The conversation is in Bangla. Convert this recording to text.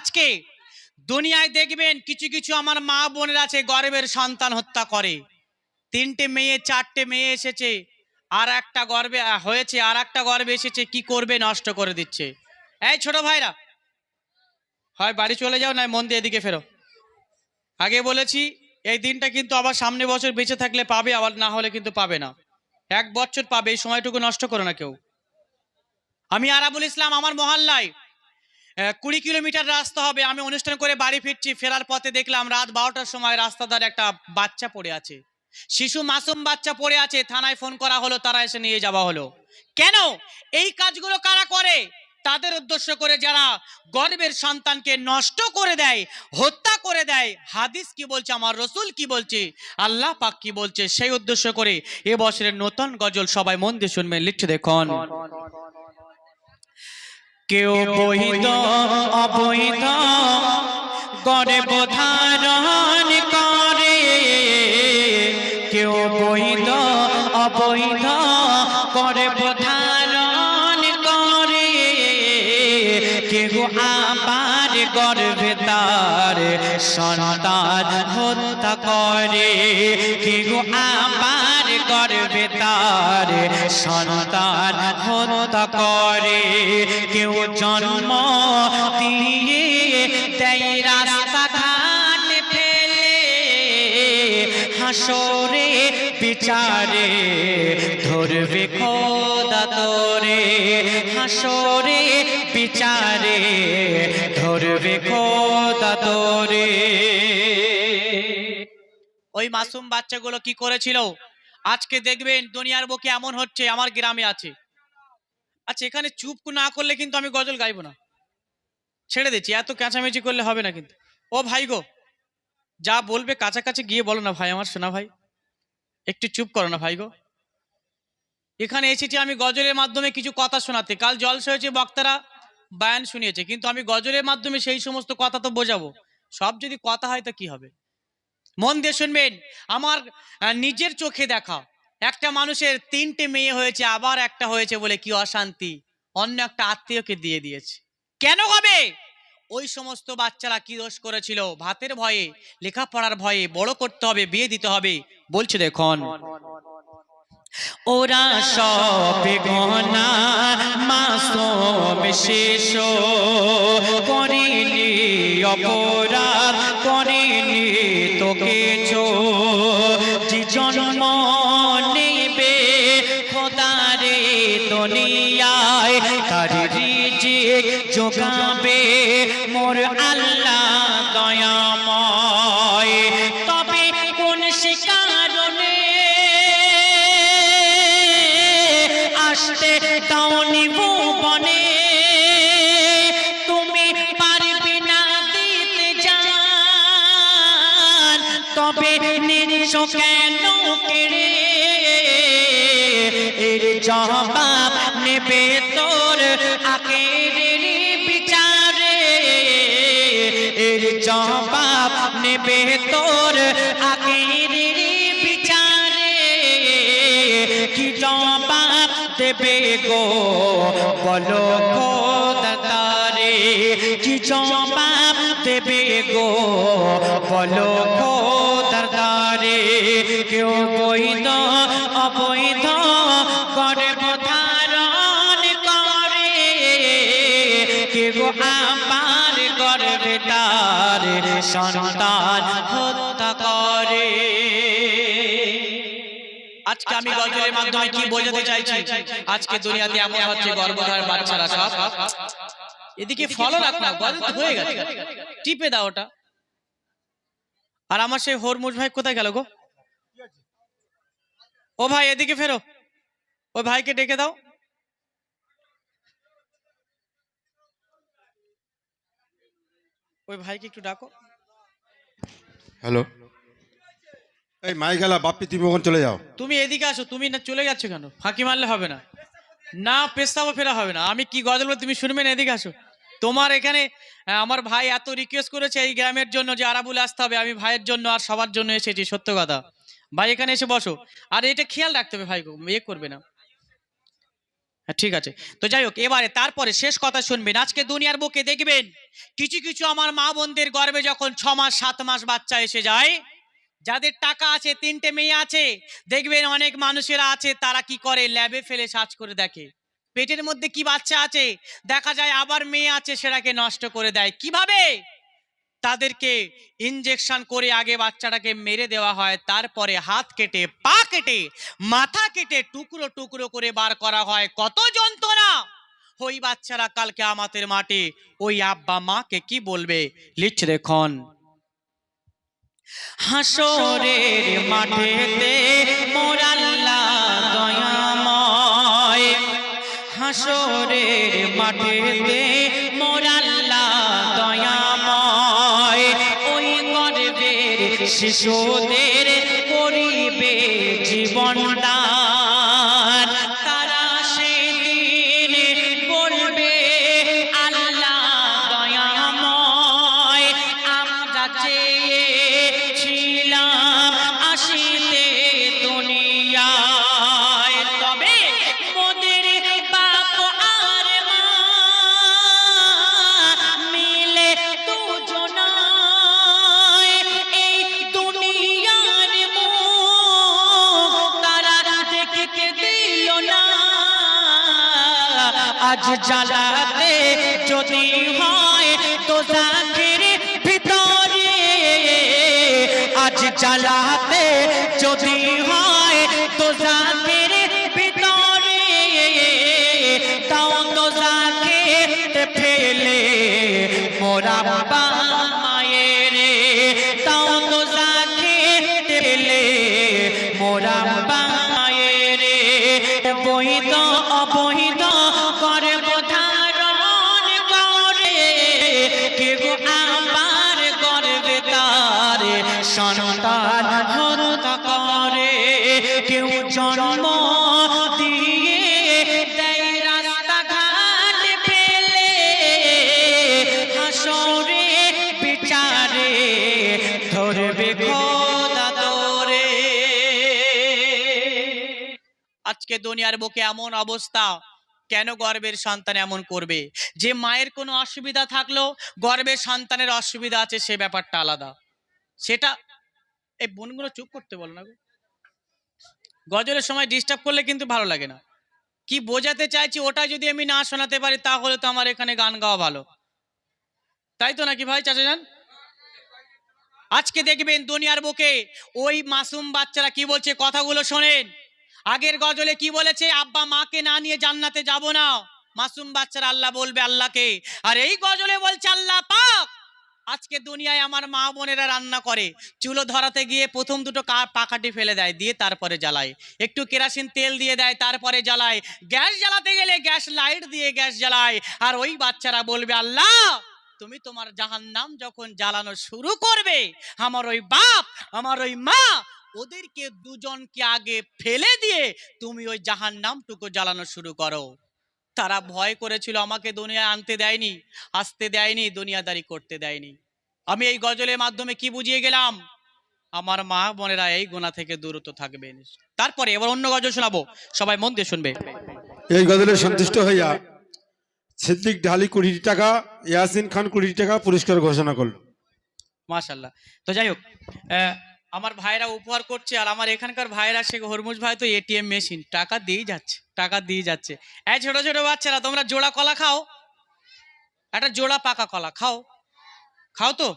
আজকে দুনিয়ায় দেখবেন কিছু কিছু আমার মা বোনের আছে গর্বের সন্তান হত্যা করে। তিনটে মেয়ে, চারটে মেয়ে এসেছে। আর একটা গর্বে হয়েছে, আর একটা গর্বে এসেছে, কি করবে, নষ্ট করে দিচ্ছে। এই ছোট ভাইরা, হয় বাড়ি চলে যাও, নয় মন দিয়ে এদিকে ফেরো। আগে বলেছি, এই দিনটা কিন্তু আবার সামনে বছর বেঁচে থাকলে পাবে, আবার না হলে কিন্তু পাবে না। এক বছর পাবে, এই সময়টুকু নষ্ট করো না কেউ। আমি আরাবুল ইসলাম, আমার মহল্লায় কুড়ি কিলোমিটার রাস্তা হবে। আমি অনুষ্ঠান করে বাড়ি ফিরছি, ফেরার পথে দেখলাম রাত বারোটার সময় রাস্তা ধারে একটা বাচ্চা পড়ে আছে। শিশু মাসুম বাচ্চা পড়ে আছে, থানায় ফোন করা হলো, তারা এসে নিয়ে যাওয়া হলো। কেন? এই কাজগুলো কারা করে? তাদের উদ্দেশ্য করে যারা গর্বের সন্তানকে নষ্ট করে দেয়, হত্যা করে দেয়, হাদিস কি বলছে, আমার রসুল কি বলছে, আল্লাহ পাক কি বলছে, সেই উদ্দেশ্য করে এ বছরের নতুন গজল সবাই মন দিয়ে শুনবেন, লিখছে দেখুন। কেউ বৈধ অবৈধ গর্ব ধারণ করে। কেউ বৈধ অবৈধ গর্ব ধারণ করে। কেউ আবার গর্বে তার সন্তান হত্যা করে। কেউ আবার গর্বে তার সন্তান হত্যা করে। কেউ জন্ম দিয়ে দেয় রাস্তা ঘাট ফেলে। হাসরে বিচারে, ধরবে খোদা তোরে। হাসরে বিচারে, ধরবে খোদা তোরে। ওই মাসুম বাচ্চাগুলো কি করেছিল? আজকে দেখবেন দুনিয়ার বুকে এমন হচ্ছে, আমার গ্রামে আছে। আচ্ছা এখানে চুপ না করলে কিন্তু আমি গজল গাইবো না। ছেড়ে দিচ্ছি, এত কাঁচামেচি করলে হবে না কিন্তু। ও ভাই গো, যা বলবে কাছাকাছি গিয়ে বলো না ভাই, আমার শোনা ভাই। একটু চুপ করো না ভাই গো। এখানে এসেছি আমি গজলের মাধ্যমে কিছু কথা শোনাতে। কাল জলসা হয়েছে বক্তারা বায়ান শুনিয়েছে, কিন্তু আমি গজলের মাধ্যমে সেই সমস্ত কথা তো বোঝাবো। সব যদি কথা হয় তা কি হবে? মন দিয়ে শুনবেন, আমার নিজের চোখে দেখা একটা মানুষের তিনটে মেয়ে হয়েছে, আবার একটা হয়েছে বলে কি অশান্তি। অন্য একটা আত্মীয়কে দিয়ে দিয়েছে। কেন হবে? ওই সমস্ত বাচ্চারা কি দোষ করেছিল? ভাতের ভয়ে, লেখাপড়ার ভয়ে বড় করতে হবে, বিয়ে দিতে হবে, বলছে দেখুন। ওরা সব গনা, মাসুম শেষ, করিলি অপরাধ নিজ কেন কেড়ে এর জবাব নেবে তোর আখের বিচারে এর জবাব নেবে তোর আখের বিচারে। কি জবাব দেবে গো? বলো কি জবাব দেবে গো? বলো খোদারে কেউ বৈধ, অবৈধ গর্ব ধারণ করে। কেউ আমার গর্বে তার সন্তান হত্যা করে। আজকে আমি গজলের মাধ্যমে কি বোঝাতে চাইছি? আজকে দুনিয়াতে এমন হচ্ছে গর্ভধার বাচ্চারা সব। এদিকে ফলো রাখ না হয়ে গেছে। টিপে দাও ওটা। আর আমার সেই হরমুজ ভাই কোথায় গেল গো? ও ভাই এদিকে ফেরো। ওই ভাইকে ডেকে দাও। ওই ভাইকে একটু ডাকো। হ্যালো। এই মাইকেলা বাপ্পি তুমি ওখানে চলে যাও। তুমি এদিকে আসো তুমি না চলে যাচ্ছ কেন? ফাঁকি মারলে হবে না। না পেস্তাবো ফেরা হবে না। আমি কি গজল তুমি শুনবে না? এদিকে আসো। তোমার এখানে আমার ভাই এত রিকোয়েস্ট করেছে এই গ্রামের জন্য যে আরাবুল আসতে হবে আমি ভাইয়ের জন্য আর সবার জন্য এসেছি সত্য কথা। ভাই এখানে এসে বসো। আর এটা খেয়াল রাখতে হবে ভাই ইয়ে করবে না। হ্যাঁ, ঠিক আছে। তো যাই হোক এবারে তারপরে শেষ কথা শুনবেন। আজকে দুনিয়ার বুকে দেখবেন কিছু কিছু আমার মা বোনদের গর্বে যখন ছ মাস সাত মাস বাচ্চা এসে যায় যাদের টাকা আছে তিনটে মেয়ে আছে দেখবেন অনেক মানুষেরা আছে তারা কি করে ল্যাবে ফেলে সার্চ করে দেখে। পেটের মধ্যে কি বাচ্চা আছে? দেখা যায় আবার মেয়ে আছে সেটাকে নষ্ট করে দেয়। কীভাবে? তাদেরকে ইনজেকশন করে আগে বাচ্চাটাকে মেরে দেওয়া হয়, তারপরে হাত কেটে, পা কেটে, মাথা কেটে টুকরো টুকরো করে বার করা হয়। কত যন্ত্রণা! ওই বাচ্চারা কালকে আমাদের মাঠে, ওই আব্বা মাকে কি বলবে? লিখছে দেখুন। হাসরের মাঠেতে মোরাল্লা হাসরের মাঠেতে মোরাল্লা দয়াময়। ওই গর্বের শিশুদের আজ জ্বালাতে যদি হয় তো জাতির ভিতরে। আজ জ্বালাতে যদি হয় তো জাতির কেউ জন্ম দিয়ে ফেলে হাসরে বিচারে, ধরবে আজকে দুনিয়ার বুকে এমন অবস্থা, কেন গর্বের সন্তান এমন করবে? যে মায়ের কোনো অসুবিধা থাকল গর্বের সন্তানের অসুবিধা আছে, সে ব্যাপারটা আলাদা। সেটা, এই বোনগুলো চুপ করতে বলো না গো। গজলের সময় ডিস্টার্ব করলে কিন্তু ভালো লাগে না। কি বোঝাতে চাইছি ওটা যদি আমি না শোনাতে পারি, তাহলে তো আমার এখানে গান গাওয়া ভালো। তাই তো নাকি ভাই চাচা যান আজকে দেখবেন দুনিয়ার বুকে ওই মাসুম বাচ্চারা কি বলছে কথাগুলো শোনেন। আগের গজলে কি বলেছে? আব্বা মাকে না নিয়ে জান্নাতে যাব না। মাসুম বাচ্চারা আল্লাহ বলবে আল্লাহকে। আর এই গজলে বলছে আল্লাহ পাক। আজকে দুনিয়ায় আমার মা বোনেরা রান্না করে, চুলো ধরাতে গিয়ে প্রথম দুটো কা পাকাটি ফেলে দেয়, দিয়ে তারপরে জ্বালায়। একটু কেরাসিন তেল দিয়ে দেয়, তারপরে জ্বালায়। গ্যাস জ্বালাতে গেলে গ্যাস লাইট দিয়ে গ্যাস জ্বালায়। আর ওই বাচ্চারা বলবে, আল্লাহ, তুমি তোমার জাহান্নাম যখন জ্বালানো শুরু করবে, আমার ওই বাপ, আমার ওই মা, ওদেরকে দুজনকে আগে ফেলে দিয়ে তুমি ওই জাহান নামটুকু জ্বালানো শুরু করো। তারা ভয় করেছিল আমাকে দুনিয়া আনতে দেয়নি আসতে দেয়নি দুনিয়াদারি করতে দেয়নি। আমি এই গজলের মাধ্যমে কি বুঝিয়ে গেলাম? আমার মা বোনেরা এই গোনা থেকে দূরত থাকবেন তারপরে এবার অন্য গজল শোনাবো। সবাই মন দিয়ে শুনবে। এই গজলে সন্তুষ্ট হইয়া সিদ্দিক ঢালি কুড়ি টাকা ইয়াসিন খান কুড়ি টাকা পুরস্কার ঘোষণা করল। মাশাল্লাহ তো যাই হোক আহ, আমার ভাইরা উপহার করছে আর আমার এখানকার ভাইরা সে হরমুজ ভাই তো এটিএম মেশিন টাকা দিয়েই যাচ্ছে, টাকা দিয়ে যাচ্ছে। এই ছোট ছোট বাচ্চারা, তোমরা জোড়া কলা খাও, একটা জোড়া পাকা কলা খাও। খাও তো?